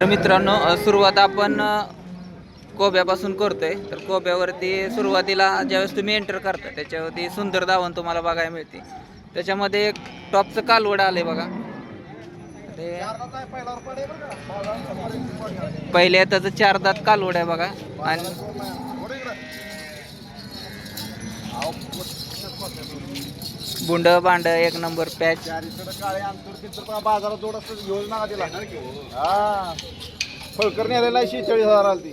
तर मित्रांनो सुरुवात आपण कोब्यापासून करतोय. तर कोब्यावरती सुरुवातीला ज्यावेळेस तुम्ही एंटर करता त्याच्यावरती सुंदर दावण तुम्हाला बघायला मिळते. त्याच्यामध्ये एक टॉपचं कालवड आलंय बघा. ते त्याचं चार दात कालवड आहे बघा. आणि बुंड बांड एक नंबर पॅच. काळे अंतर तिथं बाजारात जोड असतं तिला हा. फळकर नेलेला आहे शेहेचाळीस हजार आली ती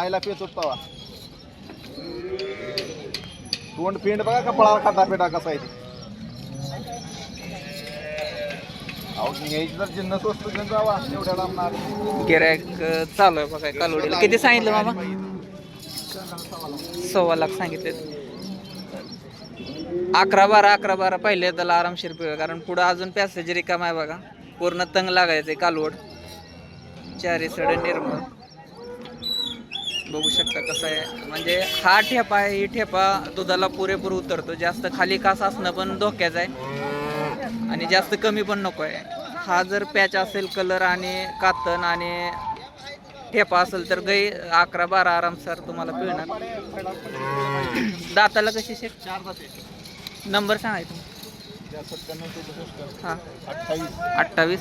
आईला पेच तवा. तोंड पिंड बघा कपळाला खाता पेटा कसा आहे ते. अहो घ्यायची जिन्नस घेऊन जावा एवढ्या लांबणार. गिरायक चालू आहे बघा कालवडीला किती सांगितलं मामा? सव्वा लाख सांगितले. अकरा बारा अकरा बारा पहिले त्याला आरामशीर पिळ कारण पुढं अजून पॅसेज रिकाम आहे बघा. पूर्ण तंग लागायचं आहे कालवड. चारी सड निर्मळ. बघू शकता कसं आहे. म्हणजे हा ठेपा आहे ही ठेपा दुधाला पुरेपूर उतरतो. जास्त खाली कास असणं पण धोक्याचं आहे. आणि जास्त कमी पण नको आहे. हा जर पॅच असेल कलर आणि कातन आणि ठेपा असेल तर गई अकरा बारा आरामसार तुम्हाला पिळणार. दाताला कशी शेक चार दाते नंबर सांगा तुम्ही हां. अठ्ठावीस.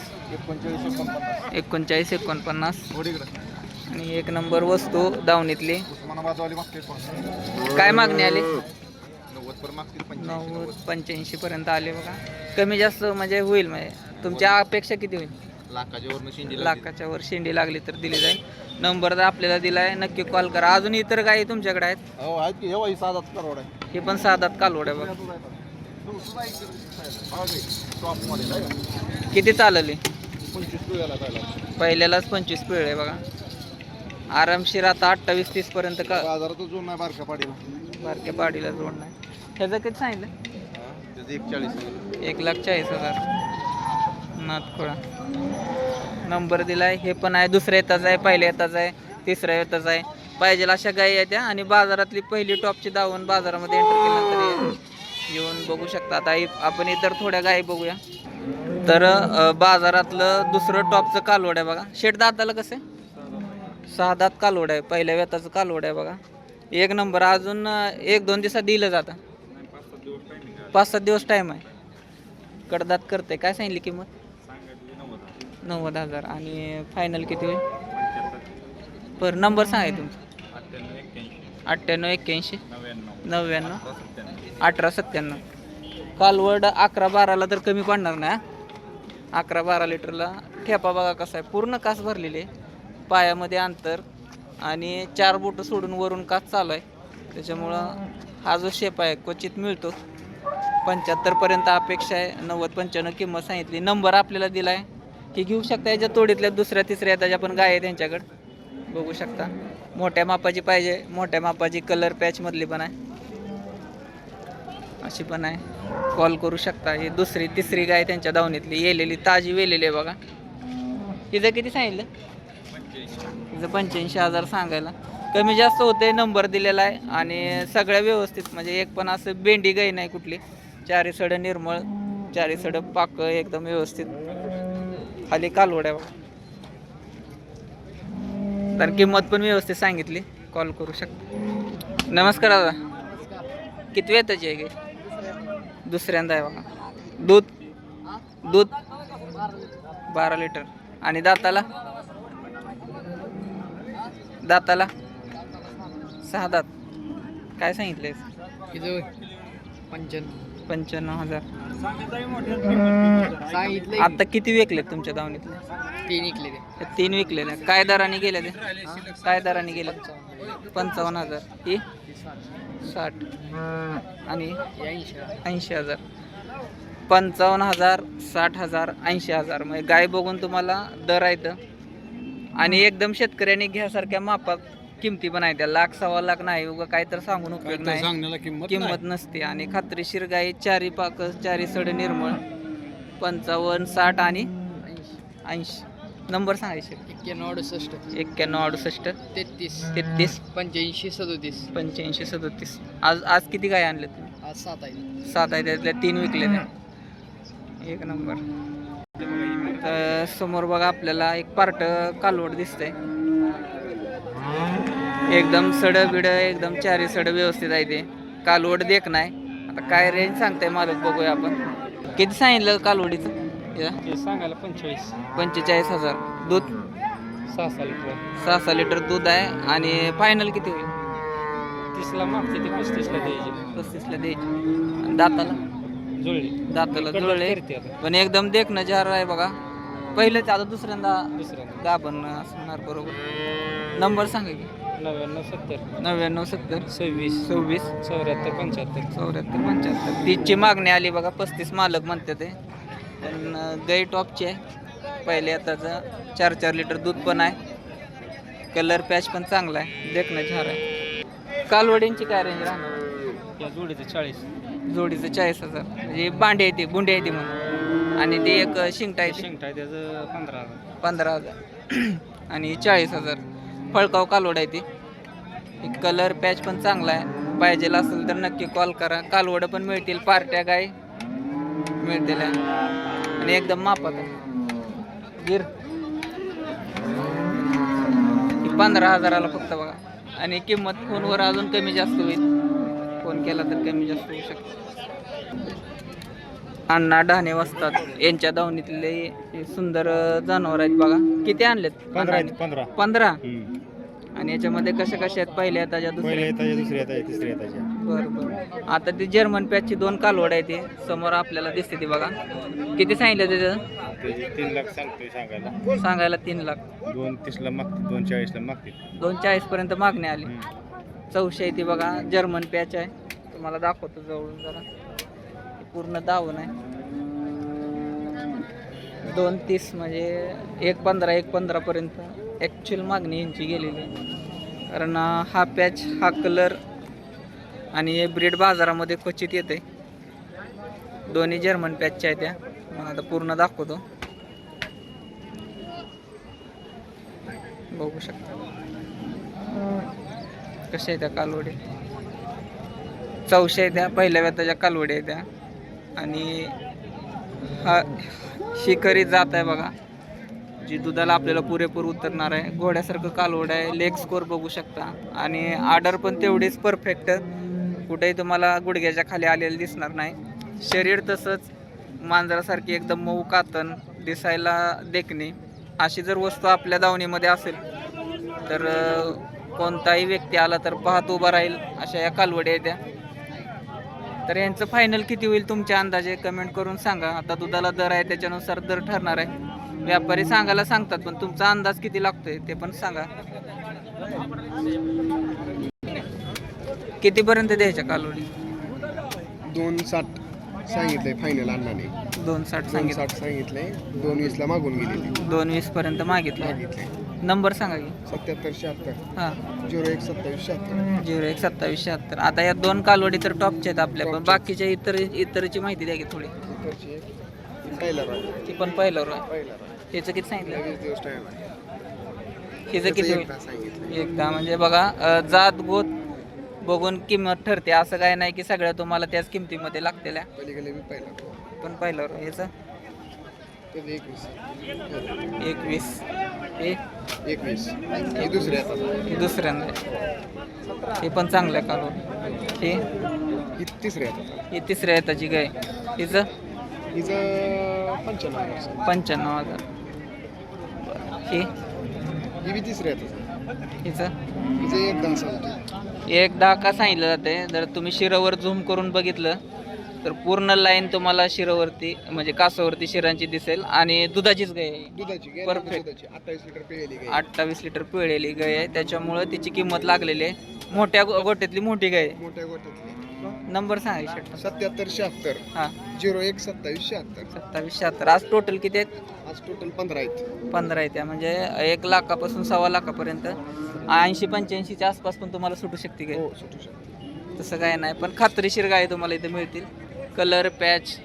एकोणचाळीस एकोणपन्नास. आणि एक नंबर वस्तू दावणीतली. काय मागणी आली? नव्वद पंच्याऐंशी पर्यंत आले बघा. कमी जास्त म्हणजे होईल म्हणजे तुमच्या अपेक्षा किती होईल? लाखाच्या वर शेंडी लागली तर दिली जाईल. नंबर तर आपल्याला दिलाय. नक्की कॉल करा. अजून इतर काही तुमच्याकडे आहेत? हो आहे पण साधात आहे बघा. आहे किती चालली? पहिल्यालाच पंचवीस पिळ आहे बघा. आरामशीर आता अठ्ठावीस तीस पर्यंत का बाजारातच जो नाही बारका पाडीला. बारक्या पाडीला जोड नाही. ह्याचं किती सांगितलं? एक चाळीस एक लाख चाळीस हजार. नाथखोळा नंबर दिलाय. हे पण आहे. दुसऱ्या येताच आहे. पहिल्या येताच आहे. तिसऱ्या येताच आहे. पाहिजे अशा गायी आहेत त्या. आणि बाजारातली पहिली टॉपची दावून बाजारामध्ये एंटर केल्यानंतर येऊन बघू शकता. आता आपण इतर थोड्या गायी बघूया. तर बाजारातलं दुसरं टॉपचं कालवड आहे बघा. शेट दाताला कसं आहे? सहा दात कालवड आहे. पहिल्या वेताचं कालवड आहे बघा. एक नंबर. अजून एक दोन दिवसात दिलं जातं. पाच सात दिवस टाईम आहे. कडदात करते. काय सांगितली किंमत? नव्वद हजार. आणि फायनल किती होईल पर नंबर सांगा तुमचा. अठ्ठ्याण्णव एक्क्याऐंशी. नव्याण्णव. अठरा सत्त्याण्णव. कालवड अकरा बाराला तर कमी पडणार ना? अकरा बारा लिटरला. ठेपा बघा कसा आहे. पूर्ण कास भरलेली. आहे पायामध्ये अंतर. आणि चार बोटं सोडून वरून कास चालू आहे. त्याच्यामुळं हा जो शेप आहे क्वचित मिळतो. पंच्याहत्तरपर्यंत अपेक्षा आहे. नव्वद पंच्याण्णव किंमत सांगितली. नंबर आपल्याला दिला आहे की घेऊ शकता याच्या तोडीतल्या दुसऱ्या तिसऱ्या त्याच्या पण गाय आहे त्यांच्याकडं. बघू शकता. मोठ्या मापाची पाहिजे. मोठ्या मापाची कलर पॅचमधली पण आहे. अशी पण आहे. कॉल करू शकता. ही दुसरी तिसरी गाय त्यांच्या दावणीतली. येलेली ताजी वेलेली आहे बघा. तिचं किती सांगितलं? तिचं पंच्याऐंशी हजार सांगायला. कमी जास्त होते नंबर दिलेला आहे. आणि सगळ्या व्यवस्थित म्हणजे एक पण असं बेंडी गाई नाही कुठली. चारी सडं निर्मळ चारी सडं पाक एकदम व्यवस्थित. खाली कालवड आहे बघा. तर किंमत पण व्यवस्थित सांगितली. कॉल करू शकता. नमस्कार दादा. किती वेताची आहे गाई दुसऱ्यांदा आहे बघा. दूध? दूध? बारा लिटर. आणि दाताला? दाताला? सहा दात. काय सांगितले पंच्याण्णव. पंच्याण्णव हजार. आता किती विकलेत तुमच्या दावणीतले? तीन ते. तीन विकलेले काय दराने गेले ते? काय दराने गेले? पंचावन्न हजार. ही? साठ. आणि? ऐंशी ऐंशी हजार. पंचावन्न हजार साठ हजार ऐंशी हजार. म्हणजे गाय बघून तुम्हाला दर आहेत. आणि एकदम शेतकऱ्यांनी घ्यासारख्या मापात किमती पण आहेत त्या लाख सव्वा लाख नाही उगा काय तर सांगून उपयोग नाही. सांगण्याला किंमत किंमत नसते आणि खात्रीशीर गाई चारी पाक चारी सड निर्मळ पंचावन्न साठ आणि ऐंशी. नंबर सांगायचे एक्क्याण्णव अडुसष्ट. एक्क्याण्णव अडुसष्ट. तेहतीस. तेहतीस. पंच्याऐंशी सदोतीस. पंच्याऐंशी सदोतीस. आज आज किती गाय आणले तुम्ही? आज सात आहे सात आहे त्यातल्या तीन विकले ते एक नंबर. तर समोर बघा आपल्याला एक पार्ट कालवड दिसतंय. एकदम सड बिड एकदम चारी सड व्यवस्थित आहे ते. कालवड देख नाही. आता काय रेंज सांगताय मालक बघूया आपण. किती सांगितलं कालवडीचं? ते सांगायला पंचेचाळीस. पंचेचाळीस हजार. दूध? सहा सहा लिटर. सहा सहा लिटर दूध आहे. आणि फायनल किती होईल? तीसला मागते ते पस्तीसला द्यायचे. पस्तीसला द्यायची. आणि दाताला? जुळली. दाताला जुळले. पण एकदम देखणं जार आहे बघा. पहिलंच आता दुसऱ्यांदा दुसऱ्यांदा. गाभण असणार बरोबर. नंबर सांगा की. नव्याण्णव सत्तर. नव्याण्णव सत्तर. सव्वीस. सव्वीस. चौऱ्याहत्तर पंच्याहत्तर. चौऱ्याहत्तर पंच्याहत्तर. तीसची मागणी आली बघा पस्तीस मालक म्हणते ते. पण गाई टॉपची आहे. पहिले आताचं चार चार लिटर दूध पण आहे. कलर पॅच पण चांगला आहे. देखणं झार आहे. कालवडींची काय रेंज राहणार? या जोडीचं चाळीस. जोडीचं चाळीस हजार. म्हणजे बांडे आहे ती बुंडे आहे ती म्हणून. आणि ते एक शिंगटा आहे शेंगटा आहे त्याचं पंधरा हजार. पंधरा हजार. आणि चाळीस हजार. फळकाव कालवड आहे ती. कलर पॅच पण चांगला आहे. पाहिजे असेल तर नक्की कॉल करा. कालवडं पण मिळतील पार्ट्या गाय मिळतील आणि एकदम मापात आहे. गिर पंधरा हजाराला फक्त बघा. आणि किंमत फोनवर अजून कमी जास्त होईल. फोन केला तर कमी जास्त होऊ शकते. अण्णा डहाणे वाजतात. यांच्या दावणीतले सुंदर जनावर आहेत बघा. किती आणलेत? पंधरा पंधरा. आणि याच्यामध्ये कशा कशा आहेत? पहिल्या पहिल्या दुसऱ्या येताच्या दुसऱ्या येताच्या तिसऱ्या येताच्या बरं बरं. आता ती जर्मन पॅचची दोन कालवड आहे ते. समोर आपल्याला दिसते ती बघा. किती सांगितलं त्याचं? त्याचे तीन लाख सांगतोय सांगायला. सांगायला तीन लाख. दोन तीसला मागते दोन चाळीसला मागते. दोन चाळीस पर्यंत मागणी आली. हम्म. चौशे आहे ती बघा. जर्मन पॅच आहे. तुम्हाला दाखवतो जवळून जरा. पूर्ण दावण आहे. दोन तीस म्हणजे एक पंधरा एक पंधरापर्यंत ॲक्च्युअल मागणी यांची गेलेली आहे. कारण हा पॅच हा कलर आणि हे ब्रीड बाजारामध्ये क्वचित येते दोन्ही जर्मन पॅचच्या आहेत त्या. मला आता पूर्ण दाखवतो. बघू शकता. कशा आहेत त्या कालवडी? चौशा आहेत त्या. पहिल्या व्यताच्या कालवडी आहेत त्या. आणि हा शिखरी जात आहे बघा. जी दुधाला आपल्याला पुरेपूर उतरणार आहे. घोड्यासारखं कालवड आहे. लेग स्कोर बघू शकता. आणि आर्डर पण तेवढीच परफेक्ट कुठेही तुम्हाला गुडघ्याच्या खाली आलेलं दिसणार नाही. शरीर तसंच मांजरासारखी एकदम मऊ कातन दिसायला देखणे. अशी जर वस्तू आपल्या दावणीमध्ये असेल तर कोणताही व्यक्ती आला तर पाहत उभा राहील अशा या कालवडी आहेत त्या. तर यांचं फायनल किती होईल तुमच्या अंदाजे? कमेंट करून सांगा. आता दुधाला दर आहे त्याच्यानुसार दर ठरणार आहे. व्यापारी सांगायला सांगतात पण तुमचा अंदाज किती लागतोय ते पण सांगा. कितीपर्यंत द्यायच्या कालवडी? दोन साठ सांगितलंय फायनल अण्णाने. दोन साठ सांगितलं. साठ सांगितलंय. दोन वीसला मागून गेलेले. दोन वीस पर्यंत मागितलं मागितले नंबर सांगा की. सत्याहत्तर शहात्तर. हां. झिरो एक सत्तावीस शहात्तर. झिरो एक सत्तावीस शहात्तर. आता या दोन कालवडी तर टॉपच्या आहेत आपल्या पण बाकीच्या इतर इतरची माहिती द्या की थोडी. पहिला ती पण पहिलं रोय पहिला राग त्याचं किती सांगितलं? वीस दिवस टाइम आहे हिचं किती? होईल एकदा सांगितलं. एकदा. म्हणजे बघा अ, जात गोत बघून किंमत ठरते. असं काय नाही की सगळ्या तुम्हाला त्याच किमतीमध्ये लागतेल्या. पलीकडे मी पहिला पण पहिलं रोय याचं एकवीस. हे एकवीस. हे दुसऱ्या दुसऱ्यांदा. हे पण चांगलं आहे कालवड हे? ही तिसऱ्या हे तिसऱ्या येताची गाय. हिचं? हिचं पंच्याण्णव पंच्याण्णव हजार. हे? ही बी तिसऱ्या हिचं? हिचं एक दहा सांगतो एक दहा का सांगितलं जाते जर तुम्ही शिरावर झूम करून बघितलं तर पूर्ण लाईन तुम्हाला शिरावरती म्हणजे कासावरती शिरांची दिसेल आणि दुधाचीच गाय आहे. दुधाची गॅरंटी Perfect. दुधाची अठ्ठावीस लिटर पिळेली गाय अठ्ठावीस लिटर पिळलेली गाय आहे. त्याच्यामुळं तिची किंमत लागलेली आहे. मोठ्या गो- गोट्यातली मोठी गाय आहे. मोठ्या नंबर सांगा शेट सत्याहत्तर शहात्तर. हां. झिरो एक सत्तावीस शहात्तर. सत्तावीस शहात्तर. आज टोटल किती आहेत? आज टोटल पंधरा आहेत. पंधरा आहेत त्या म्हणजे एक लाखापासून सव्वा लाखापर्यंत ऐंशी पंच्याऐंशीच्या आसपास पण तुम्हाला सुटू शकते काय हो सुटू शकतो. तसं काय नाही. पण खात्रीशीर गाय तुम्हाला इथे मिळतील. Colour patch